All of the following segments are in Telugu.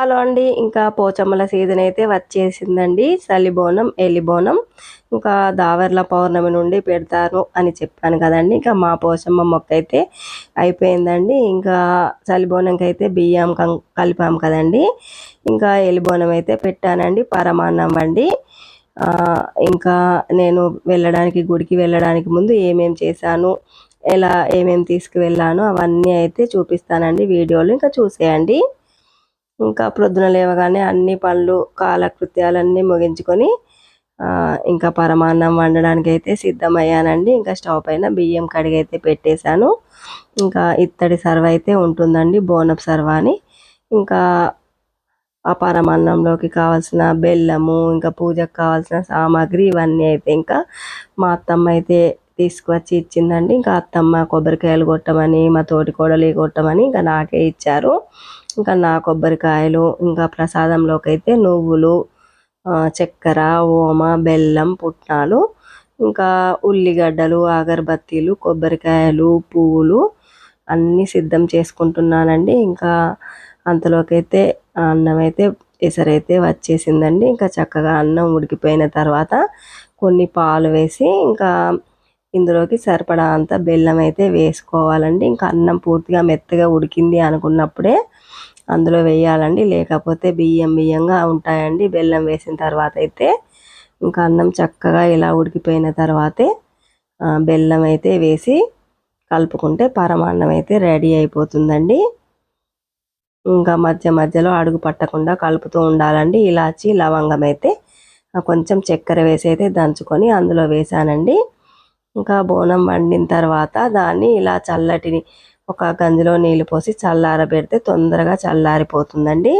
హలో అండి ఇంకా పోచమ్మల సీజన్ అయితే వచ్చేసిందండి. చలిబోనం ఎలిబోనం ఇంకా దావర్ల పౌర్ణమి నుండి పెడతారు అని చెప్పాను కదండి. ఇంకా మా పోచమ్మ మొక్క అయితే అయిపోయిందండి. ఇంకా చలిబోనంకి అయితే బియ్యం కం- కలిపాం కదండి. ఇంకా ఎలిబోనం అయితే పెట్టానండి పరమాన్నం అండి. ఇంకా నేను వెళ్ళడానికి గుడికి వెళ్ళడానికి ముందు ఏమేమి చేశాను ఎలా ఏమేమి తీసుకువెళ్ళాను అవన్నీ అయితే చూపిస్తానండి వీడియోలు. ఇంకా చూసేయండి. ఇంకా ప్రొద్దున లేవగానే అన్ని పనులు కాలకృత్యాలన్నీ ముగించుకొని ఇంకా పరమాన్నం వండడానికి అయితే సిద్ధమయ్యానండి. ఇంకా స్టవ్ పైన బియ్యం కడిగైతే పెట్టేశాను. ఇంకా ఇత్తడి సర్వ అయితే ఉంటుందండి బోనప్ సర్వ అని. ఇంకా ఆ పరమాన్నంలోకి కావాల్సిన బెల్లము ఇంకా పూజకు కావాల్సిన సామాగ్రి ఇవన్నీ అయితే ఇంకా మా అత్తమ్మ అయితే తీసుకువచ్చి ఇచ్చిందండి. ఇంకా అత్తమ్మ కొబ్బరికాయలు కొట్టమని మా తోటి కోడలి కొట్టమని ఇంకా నాకే ఇచ్చారు. ఇంకా నా కొబ్బరికాయలు ఇంకా ప్రసాదంలోకి అయితే నువ్వులు చక్కెర ఓమ బెల్లం పుట్నాలు ఇంకా ఉల్లిగడ్డలు అగరబత్తీలు కొబ్బరికాయలు పువ్వులు అన్నీ సిద్ధం చేసుకుంటున్నానండి. ఇంకా అంతలోకైతే అన్నం అయితే ఎసరైతే వచ్చేసిందండి. ఇంకా చక్కగా అన్నం ఉడికిపోయిన తర్వాత కొన్ని పాలు వేసి ఇంకా ఇందులోకి సరిపడా అంత బెల్లం అయితే వేసుకోవాలండి. ఇంకా అన్నం పూర్తిగా మెత్తగా ఉడికింది అనుకున్నప్పుడే అందులో వేయాలండి. లేకపోతే బియ్యం బియ్యంగా ఉంటాయండి. బెల్లం వేసిన తర్వాత అయితే ఇంకా అన్నం చక్కగా ఇలా ఉడికిపోయిన తర్వాతే బెల్లం అయితే వేసి కలుపుకుంటే పరమాన్నం అయితే రెడీ అయిపోతుందండి. ఇంకా మధ్య మధ్యలో అడుగు పట్టకుండా కలుపుతూ ఉండాలండి. ఇలాచి లవంగం అయితే కొంచెం చక్కెర వేసి అయితే దంచుకొని అందులో వేసానండి ఇంకా బోనం వండిన తర్వాత దాన్ని ఇలా చల్లటిని ఒక గంజిలో నీళ్ళు పోసి చల్లారబెడితే తొందరగా చల్లారిపోతుందండి.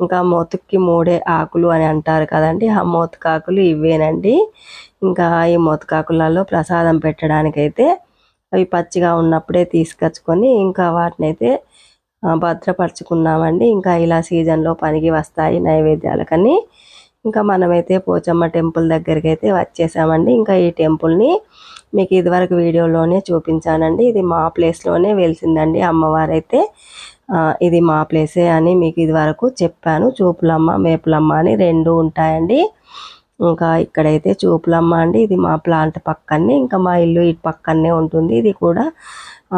ఇంకా మొతుక్కి మూడే ఆకులు అని అంటారు కదండి. ఆ మోతుకాకులు ఇవేనండి ఇంకా ఈ మోతుకాకులలో ప్రసాదం పెట్టడానికైతే అవి పచ్చిగా ఉన్నప్పుడే తీసుకొచ్చుకొని ఇంకా వాటిని అయితే భద్రపరుచుకున్నామండి ఇంకా ఇలా సీజన్లో పనికి వస్తాయి నైవేద్యాలకని ఇంకా మనమైతే పోచమ్మ టెంపుల్ దగ్గరికి అయితే వచ్చేసామండి. ఇంకా ఈ టెంపుల్ని మీకు ఇదివరకు వీడియోలోనే చూపించానండి. ఇది మా ప్లేస్లోనే వెలిసిందండి అమ్మవారైతే. ఇది మా ప్లేసే అని మీకు ఇదివరకు చెప్పాను. చూపులమ్మ మేపులమ్మ అని రెండు ఉంటాయండి. ఇంకా ఇక్కడైతే చూపులమ్మ అండి. ఇది మా ప్లాంట్ పక్కనే ఇంకా మా ఇల్లు ఇటు పక్కనే ఉంటుంది. ఇది కూడా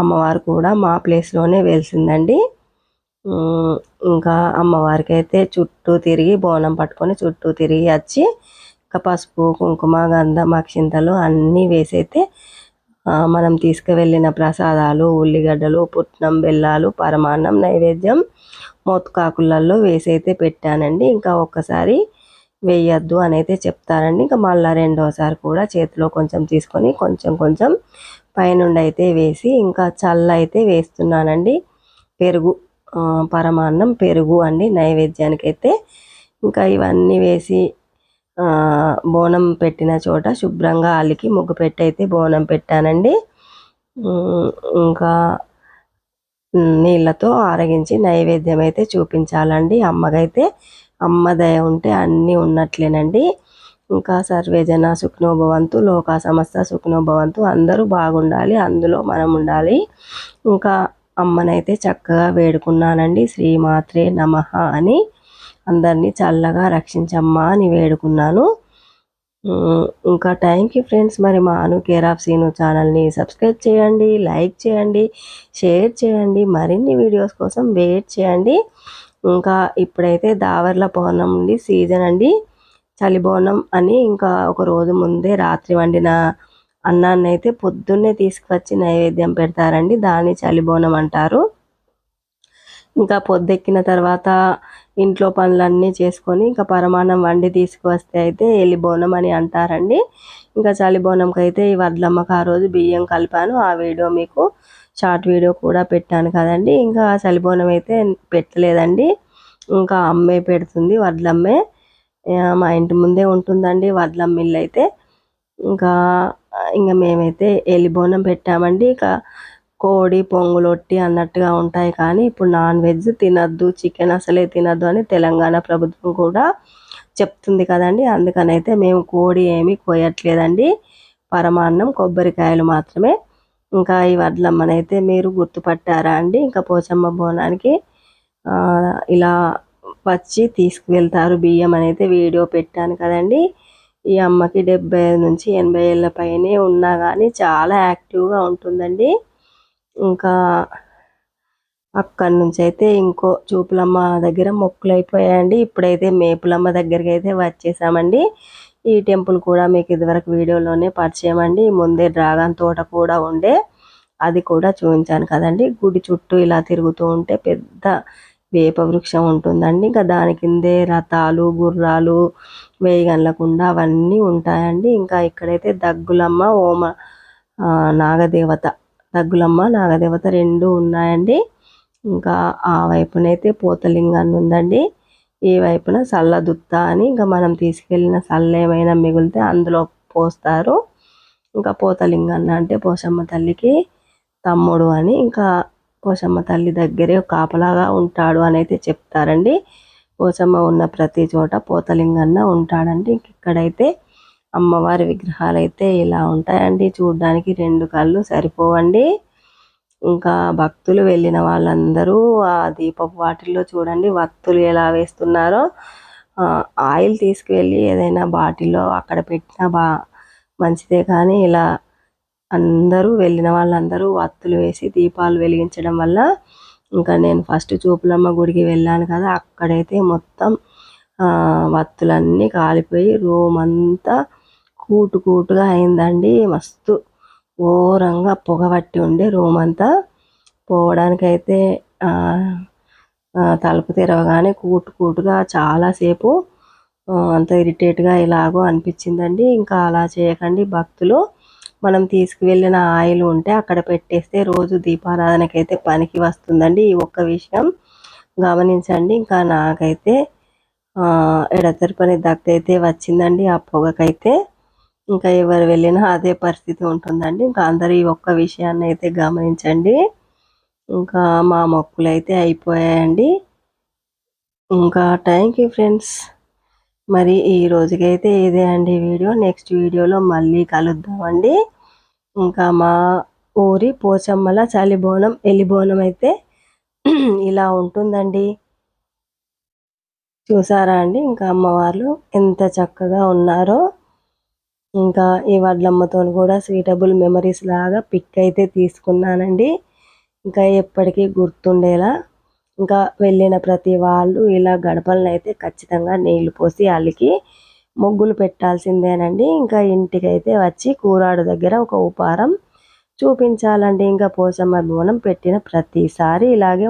అమ్మవారు కూడా మా ప్లేస్లోనే వెలిసిందండి. ఇంకా అమ్మవారికి అయితే చుట్టూ తిరిగి బోనం పట్టుకొని చుట్టూ తిరిగి వచ్చి ఇంకా పసుపు కుంకుమ గంధం అక్షింతలు అన్నీ వేసైతే మనం తీసుకువెళ్ళిన ప్రసాదాలు ఉల్లిగడ్డలు పుట్నం బెల్లాలు పరమాన్నం నైవేద్యం మోతుకాకులలో వేసి అయితే పెట్టానండి. ఇంకా ఒక్కసారి వేయద్దు అని అయితే చెప్తారండి. ఇంకా మళ్ళీ రెండోసారి కూడా చేతిలో కొంచెం తీసుకొని కొంచెం కొంచెం పైనుండి అయితే వేసి ఇంకా చల్ల అయితే వేస్తున్నానండి. పెరుగు పరమాన్నం పెరుగు అండి నైవేద్యానికి అయితే ఇంకా ఇవన్నీ వేసి బోనం పెట్టిన చోట శుభ్రంగా అలికి ముగ్గు పెట్టి అయితే బోనం పెట్టానండి. ఇంకా నీళ్ళతో ఆరగించి నైవేద్యం అయితే చూపించాలండి. అమ్మకైతే అమ్మ దయ ఉంటే అన్నీ ఉన్నట్లేనండి. ఇంకా సర్వేజన సుఖ్నోభవంతు లోకా సమస్త సుఖ్నోభవంతు అందరూ బాగుండాలి అందులో మనం ఉండాలి ఇంకా అమ్మనైతే చక్కగా వేడుకున్నానండి. శ్రీమాత్రే నమః అని అందరినీ చల్లగా రక్షించమ్మా అని వేడుకున్నాను. ఇంకా థ్యాంక్ యూ ఫ్రెండ్స్. మరి మా అను కేర్ ఆఫ్ సీను ఛానల్ని సబ్స్క్రైబ్ చేయండి లైక్ చేయండి షేర్ చేయండి మరిన్ని వీడియోస్ కోసం వెయిట్ చేయండి. ఇంకా ఇప్పుడైతే దావర్ల బోనం నుండి సీజన్ అండి. చలిబోనం అని ఇంకా ఒక రోజు ముందే రాత్రి వండిన అన్నాన్ని అయితే పొద్దున్నే తీసుకువచ్చి నైవేద్యం పెడతారండి. దాన్ని చలిబోనం అంటారు. ఇంకా పొద్దెక్కిన తర్వాత ఇంట్లో పనులన్నీ చేసుకొని ఇంకా పరమాన్నం వండి తీసుకువస్తే అయితే ఎలిబోనం అని అంటారండి. ఇంకా చలిబోనంకి అయితే ఈ వడ్లమ్మకు ఆ రోజు బియ్యం కలిపాను. ఆ వీడియో మీకు షార్ట్ వీడియో కూడా పెట్టాను కదండి. ఇంకా చలిబోనం అయితే పెట్టలేదండి. ఇంకా అమ్మే పెడుతుంది వడ్లమ్మే. మా ఇంటి ముందే ఉంటుందండి వడ్లమ్మ ఇల్లు అయితే. ఇంకా ఇంకా మేమైతే ఎలిబోనం పెట్టామండి. ఇక కోడి పొంగులొట్టి అన్నట్టుగా ఉంటాయి కానీ ఇప్పుడు నాన్ వెజ్ తినద్దు చికెన్ అసలే తినద్దు అని తెలంగాణ ప్రభుత్వం కూడా చెప్తుంది కదండి. అందుకని అయితే మేము కోడి ఏమీ కోయట్లేదండి. పరమాన్నం కొబ్బరికాయలు మాత్రమే. ఇంకా ఈ వడ్లమ్మనైతే మీరు గుర్తుపట్టారా అండి? ఇంకా పోచమ్మ బోనానికి ఇలా వచ్చి తీసుకువెళ్తారు బియ్యం అనేది వీడియో పెట్టాను కదండి. ఈ అమ్మకి డెబ్బై నుంచి ఎనభై ఏళ్ళ పైనే ఉన్నా కానీ చాలా యాక్టివ్గా ఉంటుందండి. ఇంకా అక్కడి నుంచి అయితే ఇంకో చూపులమ్మ దగ్గర మొక్కులు అయిపోయాయండి ఇప్పుడైతే మేపులమ్మ దగ్గరికి అయితే వచ్చేసామండి. ఈ టెంపుల్ కూడా మీకు ఇదివరకు వీడియోలోనే పరిచయం అండి ముందే డ్రాగన్ తోట కూడా ఉండే. అది కూడా చూపించాను కదండి. గుడి చుట్టూ ఇలా తిరుగుతూ ఉంటే పెద్ద వేప వృక్షం ఉంటుందండి. ఇంకా దాని కిందే రథాలు గుర్రాలు వేయగనలకుండా అవన్నీ ఉంటాయండి. ఇంకా ఇక్కడైతే దగ్గులమ్మ ఓమ నాగదేవత దగ్గులమ్మ నాగదేవత రెండు ఉన్నాయండి. ఇంకా ఆ వైపునైతే పోతలింగాన్ని ఉందండి. ఈ వైపున సల్లదుత్త అని ఇంకా మనం తీసుకెళ్ళిన సల్ల ఏమైనా మిగిలితే అందులో పోస్తారు. ఇంకా పోతలింగన్న అంటే పోషమ్మ తల్లికి తమ్ముడు అని ఇంకా పోషమ్మ తల్లి దగ్గరే కాపలాగా ఉంటాడు అని అయితే చెప్తారండి. పోచమ్మ ఉన్న ప్రతి చోట పోతలింగన్న ఉంటాడండి. ఇక్కడైతే అమ్మవారి విగ్రహాలు అయితే ఇలా ఉంటాయండి. చూడడానికి రెండు కళ్ళు సరిపోవండి. ఇంకా భక్తులు వెళ్ళిన వాళ్ళందరూ ఆ దీపపు వాటిల్లో చూడండి. వత్తులు ఎలా వేస్తున్నారో. ఆయిల్ తీసుకువెళ్ళి ఏదైనా బాటిల్లో అక్కడ పెట్టినా బా మంచిదే కానీ ఇలా అందరూ వెళ్ళిన వాళ్ళందరూ వత్తులు వేసి దీపాలు వెలిగించడం వల్ల ఇంకా నేను ఫస్ట్ చూపులమ్మ గుడికి వెళ్ళాను కదా అక్కడైతే మొత్తం వత్తులన్నీ కాలిపోయి రూమ్ అంతా కూటు కూటుగా అయిందండి. మస్తు ఘోరంగా పొగ పట్టి ఉండే రూమ్ అంతా. పోవడానికైతే తలుపు తెరవగానే కూటు కూటుగా చాలాసేపు అంత ఇరిటేట్గా ఇలాగో అనిపించిందండి. ఇంకా అలా చేయకండి భక్తులు. మనం తీసుకువెళ్ళిన ఆయిల్ ఉంటే అక్కడ పెట్టేస్తే రోజు దీపారాధనకైతే పనికి వస్తుందండి ఈ ఒక్క విషయం. గమనించండి ఇంకా నాకైతే ఎడతెరపని అయితే వచ్చిందండి ఆ పొగకైతే. ఇంకా ఎవరు వెళ్ళినా అదే పరిస్థితి ఉంటుందండి. ఇంకా అందరు ఈ ఒక్క విషయాన్ని అయితే గమనించండి. ఇంకా మా మొక్కులు అయితే అయిపోయాయండి. ఇంకా థ్యాంక్ యూ ఫ్రెండ్స్. మరి ఈ రోజుకైతే ఇదే అండి వీడియో. నెక్స్ట్ వీడియోలో మళ్ళీ కలుద్దామండి. ఇంకా మా ఊరి పోచమ్మల చలిబోనం ఎలిబోనం అయితే ఇలా ఉంటుందండి. చూసారా అండి? ఇంకా అమ్మవార్లు ఎంత చక్కగా ఉన్నారో. ఇంకా ఈ వడ్లమ్మతో కూడా స్వీటబుల్ మెమరీస్ లాగా పిక్ అయితే తీసుకున్నానండి. ఇంకా ఎప్పటికీ గుర్తుండేలా ఇంకా వెళ్ళిన ప్రతి వాళ్ళు ఇలా గడపలనైతే ఖచ్చితంగా నీళ్ళు పోసి అలికి ముగ్గులు పెట్టాల్సిందేనండి. ఇంకా ఇంటికైతే వచ్చి కూరాడు దగ్గర ఒక ఉపారం చూపించాలండి. ఇంకా పోసమ్మ బోనం పెట్టిన ప్రతిసారి ఇలాగే